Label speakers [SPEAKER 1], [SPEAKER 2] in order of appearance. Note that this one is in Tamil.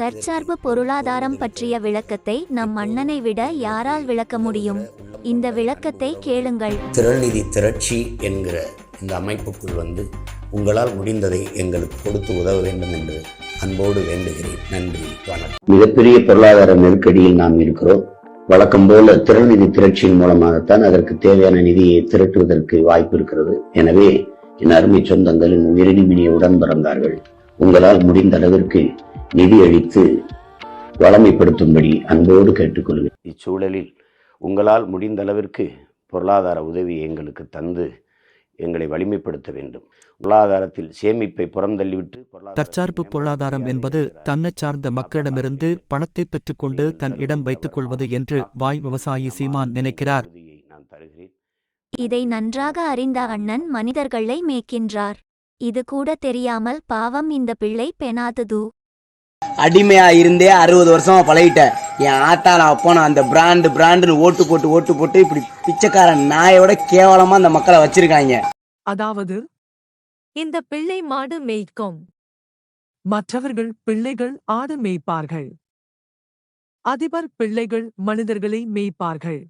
[SPEAKER 1] தற்சார்பு பொருளாதாரம் பற்றிய விளக்கத்தை நம் அண்ணனை விட யாரால் விளக்க முடியும்? இந்த விளக்கத்தை கேளுங்கள்.
[SPEAKER 2] திரள்நிதி திரட்சி என்கிற இந்த அமைப்புக்குள் வந்து உங்களால் முடிந்ததை எங்களுக்கு கொடுத்து உதவ வேண்டும் என்று அன்போடு வேண்டுகிறேன். நன்றி வணக்கம்.
[SPEAKER 3] மிகப்பெரிய பொருளாதார நெருக்கடியில் நாம் இருக்கிறோம். வழக்கம் போல திறன்நிதி திரட்சியின் மூலமாகத்தான் அதற்கு தேவையான நிதியை திரட்டுவதற்கு வாய்ப்பு இருக்கிறது. எனவே என் அருமை சொந்தங்களின் உயிரினிமினிய உடன் பிறந்தார்கள் உங்களால் முடிந்த அளவிற்கு நிதி அளித்து வளமைப்படுத்தும்படி அன்போடு கேட்டுக்கொள்கிறேன். இச்சூழலில் உங்களால் முடிந்த அளவிற்கு பொருளாதார உதவி எங்களுக்கு தந்து எங்களை வலிமைப்படுத்த வேண்டும். பொருளாதாரத்தில் சேமிப்பை புறந்தள்ளிவிட்டு
[SPEAKER 4] தற்சார்பு பொருளாதாரம் என்பது தன்னைச் சார்ந்த மக்களிடமிருந்து பணத்தை பெற்றுக்கொண்டு தன் இடம் வைத்துக் கொள்வது என்று வாய் விவசாயி சீமான் நினைக்கிறார்.
[SPEAKER 3] நான் தருகிறேன்.
[SPEAKER 1] இதை நன்றாக அறிந்த அண்ணன் மனிதர்களை மேய்க்கின்றார். இது கூட தெரியாமல் பாவம் இந்த பிள்ளை பெணாதது.
[SPEAKER 5] அடிமையா இருந்தே அறுபது வருஷமா பழகிட்டேன். என் ஆத்தா நான் அப்போ நான் அந்த பிராண்டு பிராண்டுன்னு ஓட்டு போட்டு ஓட்டு போட்டு இப்படி பிச்சைக்காரன் நாயோட கேவலமா அந்த மக்களை வச்சிருக்காங்க.
[SPEAKER 6] அதாவது?
[SPEAKER 7] இந்த பிள்ளை மாடு மேய்க்கும்.
[SPEAKER 6] மற்றவர்கள் பிள்ளைகள் ஆடு மேய்ப்பார்கள். அதிபர் பிள்ளைகள் மனிதர்களை மேய்ப்பார்கள்.